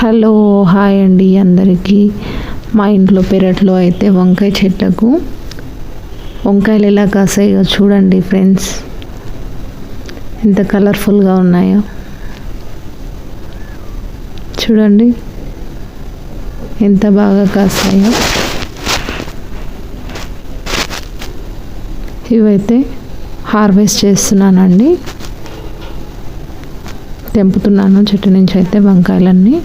Hello hi అండి అందరికీ. మా ఇంట్లో పెరట్లో అయితే వంకాయ చెట్లకు వంకాయలు ఎలా కాసాయో చూడండి ఫ్రెండ్స్. ఎంత కలర్ఫుల్గా ఉన్నాయో. చూడండి. ఎంత బాగా కాసాయో. ఇవైతే హార్వెస్ట్ చేస్తున్నానండి. తెంపుతున్నాను చెట్టు నుంచి అయితే వంకాయలన్నీ.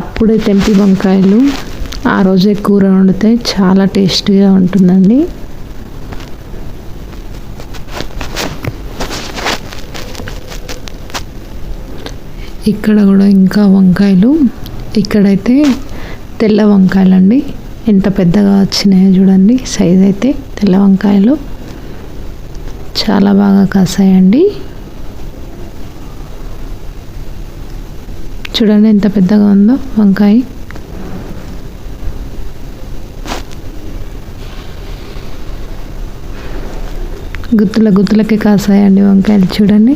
అప్పుడే తెంపి వంకాయలు. ఆ రోజే కూర వండితే చాలా టేస్టీగా ఉంటుందండి. ఇక్కడ కూడా ఇంకా వంకాయలు. ఇక్కడైతే తెల్ల వంకాయలు అండి ఎంత పెద్దగా వచ్చినాయో చూడండి. సైజ్ అయితే తెల్ల వంకాయలు. చాలా బాగా కాసాయండి. చూడండి ఎంత పెద్దగా ఉందో వంకాయ. గుత్తుల గుత్తులకే కాసాయండి వంకాయలు చూడండి.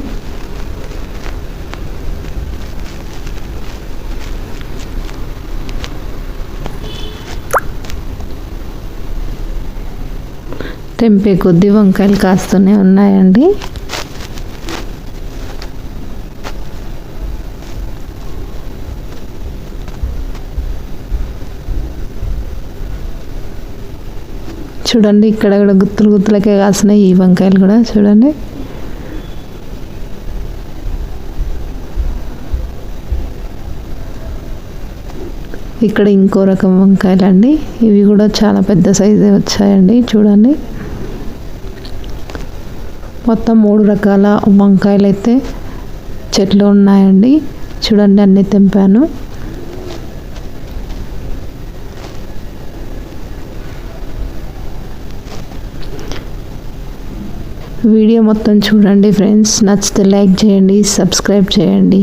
తెంపే కొద్ది వంకాయలు కాస్తూనే ఉన్నాయండి. చూడండి ఇక్కడ కూడా గుత్తులు గుత్తులకే కాస్తున్నాయి ఈ వంకాయలు కూడా చూడండి. ఇక్కడ ఇంకో రకం వంకాయలు అండి ఇవి కూడా చాలా పెద్ద సైజే వచ్చాయండి చూడండి. మొత్తం మూడు రకాల వంకాయలు అయితే చెట్లు ఉన్నాయండి. చూడండి అన్నీ తెంపాను. వీడియో మొత్తం చూడండి ఫ్రెండ్స్. నచ్చితే లైక్ చేయండి సబ్స్క్రైబ్ చేయండి.